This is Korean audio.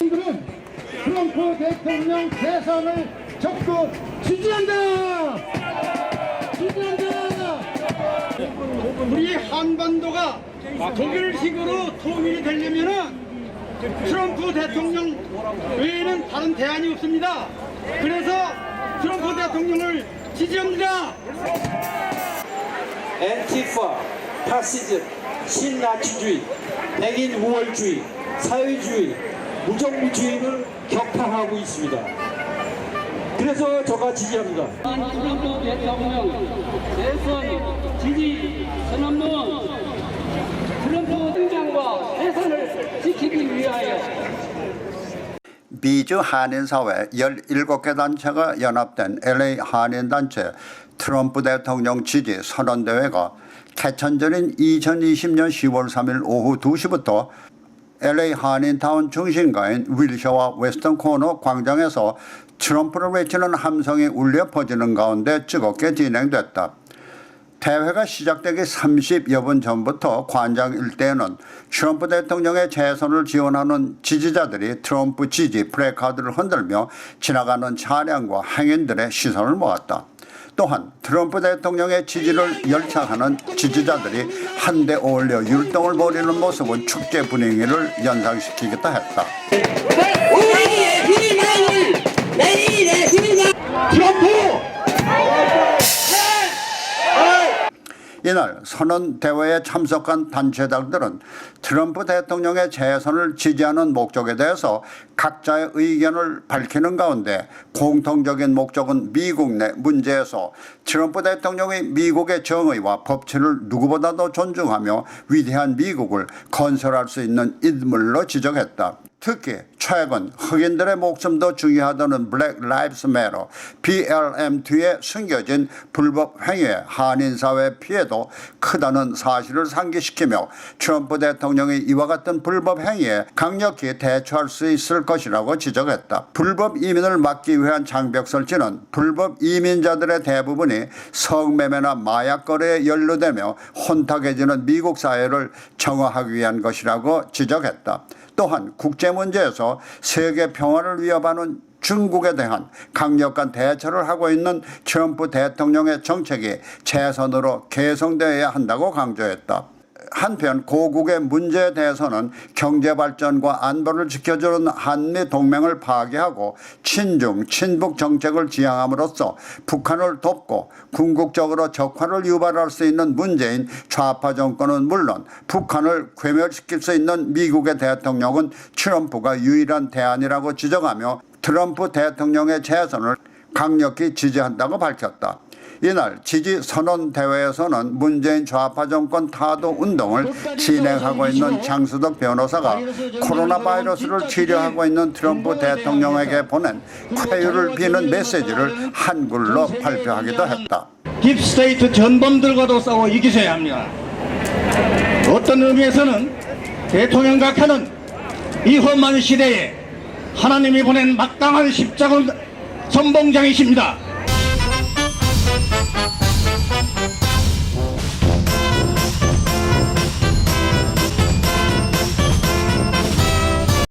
우리들은 트럼프 대통령 대선을 적극 지지한다! 지지한다! 우리 한반도가 독일식으로 통일이 되려면은 트럼프 대통령 외에는 다른 대안이 없습니다. 그래서 트럼프 대통령을 지지합니다. 앤티파, 파시즘, 신나치주의, 백인 우월주의, 사회주의, 무정부주의를 격파하고 있습니다. 그래서 저가 지지합니다. 트럼프 대통령 대선 지지 선언문 트럼프 등장과 대선을 지키기 위하여 미주 한인사회 17개 단체가 연합된 LA 한인단체 트럼프 대통령 지지 선언대회가 개천절인 2020년 10월 3일 오후 2시부터 LA 한인타운 중심가인 윌셔와 웨스턴 코너 광장에서 트럼프를 외치는 함성이 울려 퍼지는 가운데 뜨겁게 진행됐다. 대회가 시작되기 30여 분 전부터 관장 일대에는 트럼프 대통령의 재선을 지원하는 지지자들이 트럼프 지지 프레카드를 흔들며 지나가는 차량과 행인들의 시선을 모았다. 또한 트럼프 대통령의 지지를 열창하는 지지자들이 한데 어울려 율동을 벌이는 모습은 축제 분위기를 연상시키겠다 했다. 트럼프! 이날 선언 대회에 참석한 단체장들은 트럼프 대통령의 재선을 지지하는 목적에 대해서 각자의 의견을 밝히는 가운데 공통적인 목적은 미국 내 문제에서 트럼프 대통령이 미국의 정의와 법치를 누구보다도 존중하며 위대한 미국을 건설할 수 있는 인물로 지적했다. 특히 최근 흑인들의 목숨 도 중요하다는 블랙 라이브스 매러 BLM 뒤에 숨겨진 불법 행위에 한인사회 피해도 크다는 사실을 상기시키며 트럼프 대통령이 이와 같은 불법 행위에 강력히 대처할 수 있을 것이라고 지적했다. 불법 이민을 막기 위한 장벽 설치는 불법 이민자들의 대부분이 성매매나 마약 거래에 연루되며 혼탁해지는 미국 사회를 정화하기 위한 것이라고 지적했다. 또한 국제 문제에서 세계 평화를 위협하는 중국에 대한 강력한 대처를 하고 있는 트럼프 대통령의 정책이 재선으로 개성되어야 한다고 강조했다. 한편 고국의 문제에 대해서는 경제 발전과 안보를 지켜주는 한미 동맹을 파괴하고 친중 친북 정책을 지향함으로써 북한을 돕고 궁극적으로 적화를 유발할 수 있는 문재인 좌파 정권은 물론 북한을 괴멸시킬 수 있는 미국의 대통령은 트럼프가 유일한 대안이라고 지적하며 트럼프 대통령의 재선을 강력히 지지한다고 밝혔다. 이날 지지 선언 대회에서는 문재인 좌파 정권 타도 운동을 진행하고 있는 장수덕 변호사가 코로나 바이러스를 치료하고 있는 트럼프 대통령에게 보낸 쾌유를 비는 메시지를 한글로 발표하기도 했다. 딥스테이트 전범들과도 싸워 이기셔야 합니다. 어떤 의미에서는 대통령 각하는 이 험한 시대에 하나님이 보낸 막강한 십자군 선봉장이십니다.